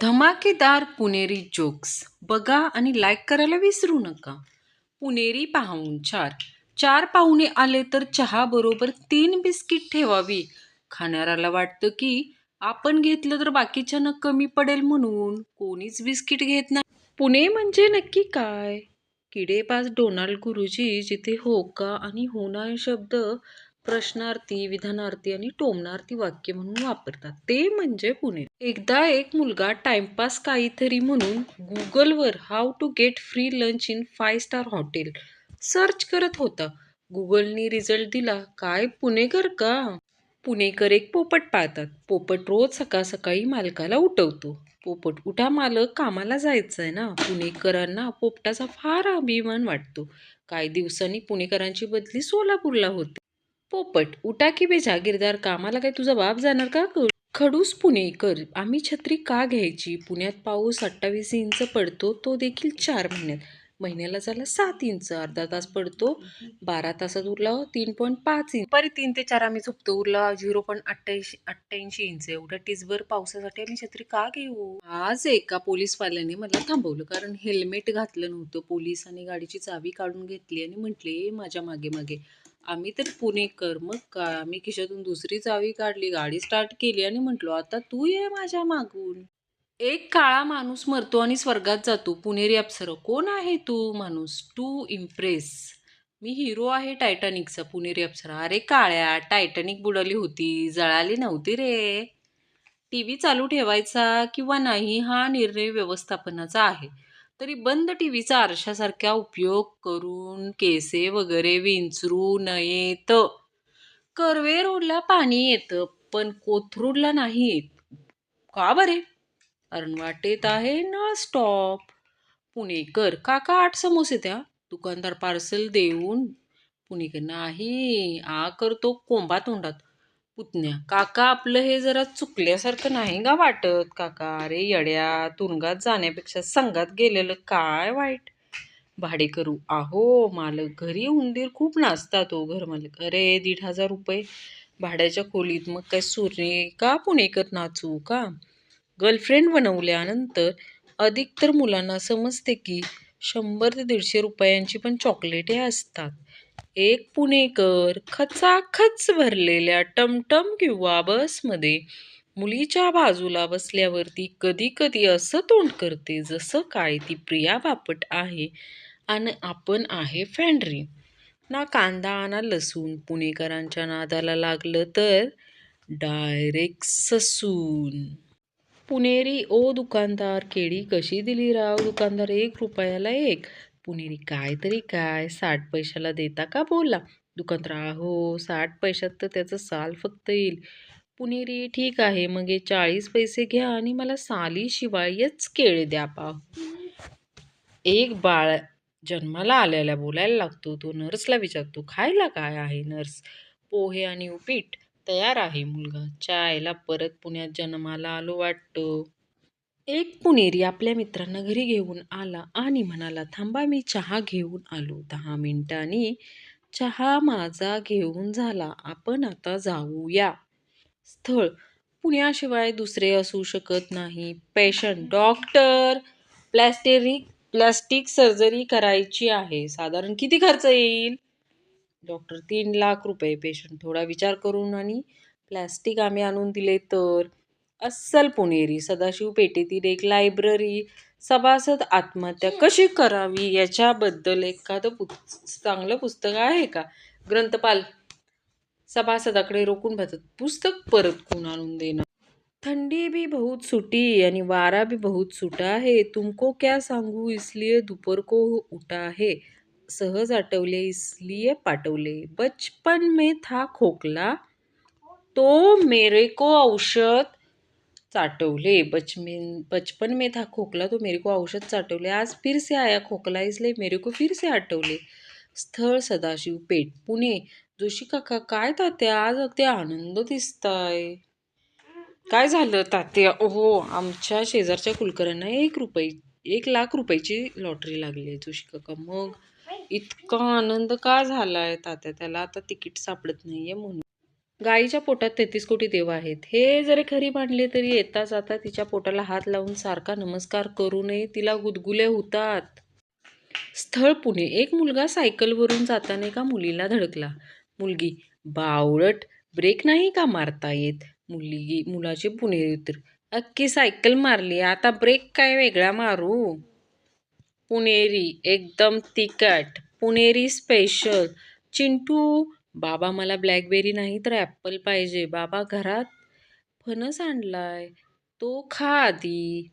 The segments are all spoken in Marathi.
धमाकेदार पुणेरी जोक्स. बघा आणि लाईक करायला विसरू नका. पुणेरी पाहुणचार चार. पाहुणे आले तर चहा बरोबर तीन बिस्किट ठेवावी. खाणाऱ्याला वाटतं की आपण घेतलं तर बाकीच्यांना कमी पडेल म्हणून. कोणीच बिस्किट घेत नाही. पुणे म्हणजे नक्की काय? किडेबाज डोनाल्ड गुरुजी जिथे होका आणि होना शब्द प्रश्नार्थी विधानार्थी आणि टोमणार्थी वाक्य म्हणून वापरतात. ते म्हणजे पुणे. एकदा एक मुलगा टाइमपास काहीतरी म्हणून गुगलवर how to get free lunch in five star hotel search करत होता. गुगलनी रिझल्ट दिला काय पुणेकर का? पुणेकर एक पोपट पाळतात. पोपट रोज सकाळ सकाळी मालकाला उठवतो. पोपट उठा मालक कामाला जायचं आहे ना. पुणेकरांना पोपटाचा फार अभिमान वाटतो. काही दिवसांनी पुणेकरांची बदली सोलापूरला होते. पोपट उठा की बे जागीरदार कामाला काय तुझा बाप जाणार का? खडूस पुणेकर आम्ही छत्री का घ्यायची? पुण्यात पाऊस अठ्ठावीस इंच पडतो तो देखील चार महिन्यात. महिन्याला झाला सात इंच अर्धा तास पडतो बारा तासात उरला हो, तीन पॉईंट पाच इंच. परी तीन ते चार आम्ही झोपतो उरला झिरो पॉईंट अठ्ठ्याऐंशी अठ्ठ्याऐंशी इंच. एवढ्या टिसभर पावसासाठी आम्ही छत्री का घेऊ? आज एका पोलीसवाल्याने मला थांबवलं कारण हेल्मेट घातलं नव्हतं. पोलिसांनी गाडीची चावी काढून घेतली आणि म्हटले माझ्या मागे मागे. आम्ही तर पुणेकर. मग काय आम्ही खिशातून दुसरी चावी काढली गाडी स्टार्ट केली आणि म्हटलो आता तू ये माझ्या मागून. एक काळा माणूस मरतो आणि स्वर्गात जातो. पुणेरी अप्सर कोण आहे तू? माणूस टू इम्प्रेस मी हिरो आहे टायटॅनिकचा पुणेरी अप्सरा. अरे काळ्या टायटॅनिक बुडाली होती जळाली नव्हती रे. टी व्ही चालू ठेवायचा किंवा नाही हा निर्णय व्यवस्थापनाचा आहे. तरी बंद टी व्हीचा आरशासारख्या उपयोग करून केसे वगैरे विंचरू नयेत. कर्वे रोडला पाणी येतं पण कोथरूडला नाही येत. का बरे? कारण वाटेत आहे नळ स्टॉप. पुणेकर काका आठ समोसे त्या दुकानदार पार्सल देऊन. पुणेकर नाही आ करतो कोंबा तोंडात. पुतण्या. काका आपलं हे जरा चुकल्यासारखं नाही का वाटत? काका अरे येड्या तुरुंगात जाण्यापेक्षा संघात गेलेलं काय वाईट? भाडे करू. आहो मालक घरी उंदीर खूप नाचतात हो घर मालक अरे दीड हजार रुपये. भाड्याच्या खोलीत मग काय सूर्य का पुणेकर नाचू का? गर्लफ्रेंड बनवल्यानंतर अधिक तर मुलांना समजते की शंभर ते दीडशे रुपयांची पण चॉकलेटे असतात. एक पुणेकर खचाखच भरलेल्या टमटम किंवा बसमध्ये मुलीच्या बाजूला बसल्यावरती कधी कधी असं तोंड करते जसं काय ती प्रिया बापट आहे आणि आपण आहे फॅन्ड्री. ना कांदा ना लसूण पुणेकरांच्या नादाला लागलं तर डायरेक्ट ससून. पुणेरी ओ दुकानदार केळी कशी दिली राव? दुकानदार एक रुपयाला एक. पुणेरी काय तरी काय? साठ पैशाला देता का? बोला. दुकानदार हो साठ पैशात तर त्याचं साल फक्त येईल. पुणेरी ठीक आहे. मग हे चाळीस पैसे घ्या आणि मला सालीशिवायच केळे द्या पाहू. एक बाळ जन्माला आल्याला बोलायला लागतो. तो नर्सला विचारतो खायला काय आहे नर्स? पोहे आणि उपीट तयार आहे मुलगा. चायला परत पुण्यात जन्माला आलो वाटतो. एक पुणेरी आपल्या मित्रांना घरी घेऊन आला आणि म्हणाला थांबा मी चहा घेऊन आलो. दहा मिनिटांनी चहा माझा घेऊन झाला. आपण आता जाऊया. स्थळ. पुण्याशिवाय दुसरे असू शकत नाही. पेशंट डॉक्टर प्लॅस्टेरिक प्लॅस्टिक सर्जरी करायची आहे. साधारण किती खर्च येईल? डॉक्टर तीन लाख रुपये. पेशंट थोडा विचार करून आणि प्लॅस्टिक आम्ही आणून दिले तर? अस्सल पुणेरी सदाशिव पेठेतील एक लायब्ररी सभासद आत्महत्या कशी करावी याच्याबद्दल एखादं पु चांगलं पुस्तक आहे का? ग्रंथपाल सभासदाकडे रोखून बसत पुस्तक परत कोण आणून देणार? ठंडी भी बहुत सुटी आणि वारा भी बहुत सुटा आहे. तुमको क्या सांगू इसलिए दुपर को उठा है. सहज आठवले इसलिए पाठवले. बचपन में था खोकला तो मेरे को औषध चाटवले. बचमिन बचपन में था खोकला तो मेरे को औषध चाटवले. आज फिर से आया खोकला इसलिए मेरे को फिर से आठवले स्थळ सदाशिव पेठ पुणे. जोशी काका काय तात्या? आज अगदी आनंद दिसताय. काय झालं तात्या? ओहो आमच्या शेजारच्या कुलकर्ण्यांना एक रुपये एक लाख रुपयाची लॉटरी लागली आहे जोशी काका. मग इतका आनंद का झालाय तात्या? त्याला आता तिकीट सापडत नाहीये म्हणून. गाईच्या पोटात तेहतीस कोटी देव आहेत. हे जरी खरी मांडले तरी येता जाता तिच्या पोटाला हात लावून सारखा नमस्कार करू नये तिला गुदगुले होतात. स्थळ पुणे. एक मुलगा सायकलवरून जाताना एका मुलीला धडकला. मुलगी बावळट ब्रेक नाही का मारता येत? मुलगी मुलाचे पुणेरी उत्तर अख्खी सायकल मारली. आता ब्रेक काय वेगळा मारू? पुणेरी एकदम तिखट. पुणेरी स्पेशल चिंटू बाबा मला ब्लॅकबेरी नाही तर ॲपल पाहिजे. बाबा घरात फणस आणलाय. तो खा आधी.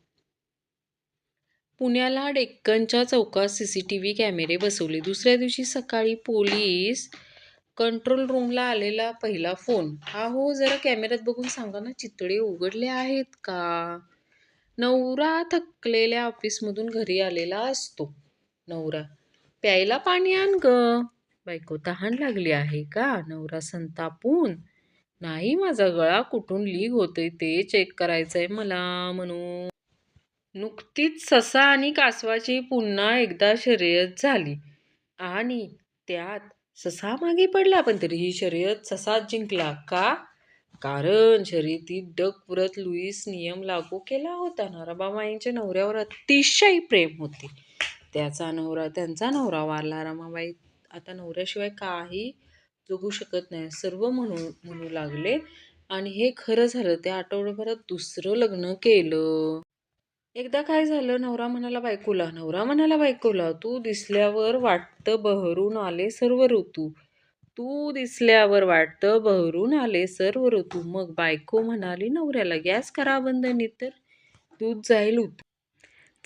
पुण्याला डेक्कनच्या चौकात सी सी टी व्ही कॅमेरे बसवले. दुसऱ्या दिवशी सकाळी पोलीस कंट्रोल रूमला आलेला पहिला फोन. हा हो जरा कॅमेऱ्यात बघून सांगा ना चितळे उघडले आहेत का? नवरा थकलेल्या ऑफिसमधून घरी आलेला असतो. नवरा प्यायला पाणी आण ग. बायको तहान लागली आहे का? नवरा संतापून? नाही माझा गळा कुठून लीक होतोय ते चेक करायचंय मला म्हणून. नुकतीच ससा आणि कासवाची पुन्हा एकदा शर्यत झाली. आणि त्यात ससा मागे पडला पण तरीही शर्यत ससाच जिंकला का? कारण शर्यतीत डग पुरत लुईस नियम लागू केला होता. ना रमाबाईंच्या नवऱ्यावर अतिशय प्रेम होते. त्याचा नवरा त्यांचा नवरा वारला. रमाबाई आता नवऱ्याशिवाय काही जगू शकत नाही. सर्व म्हणू म्हणू लागले. आणि हे खरं झालं. त्या आठवड्याभरात दुसरं लग्न केलं. एकदा काय झालं? नवरा म्हणाला बायकोला. नवरा म्हणाला बायकोला तू दिसल्यावर वाटतं बहरून आले सर्व ऋतू. तू दिसल्यावर वाटतं बहरून आले सर्व ऋतू. मग बायको म्हणाली नवऱ्याला गॅस करा बंद तर दूध जाईल उत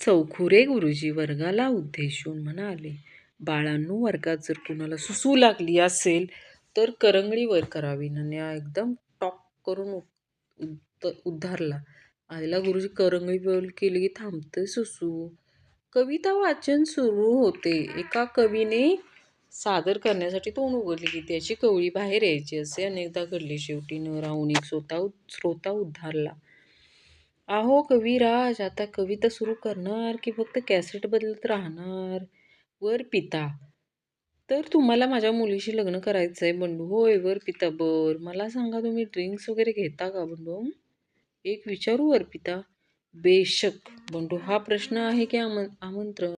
चौखुरे गुरुजी वर्गाला उद्देशून म्हणाले बाळांनो वर्गात जर कुणाला सुसू लागली असेल तर करंगळीवर करावी. नन्या एकदम टॉप करून उत- उद्धारला आईला गुरुजी करंगळीवर केली की थांबते सुसू. कविता वाचन सुरू होते. एका कवीने सादर करण्यासाठी तोंड उघडले की त्याची कवळी बाहेर यायची. असे अनेकदा घडले. शेवटी न राहून एक स्वतः श्रोता उद्धारला अहो कविराज आता कविता सुरू करणार की फक्त कॅसेट बदलत राहणार? वर पिता. तर तुम्हाला माझ्या मुलीशी लग्न करायचं आहे बंडू. होय वर पिता. बर. मला सांगा तुम्ही ड्रिंक्स वगैरे घेता का बंडू? एक विचारू वर पिता. बेशक. बंडू हा प्रश्न आहे की आमं आमंत्रण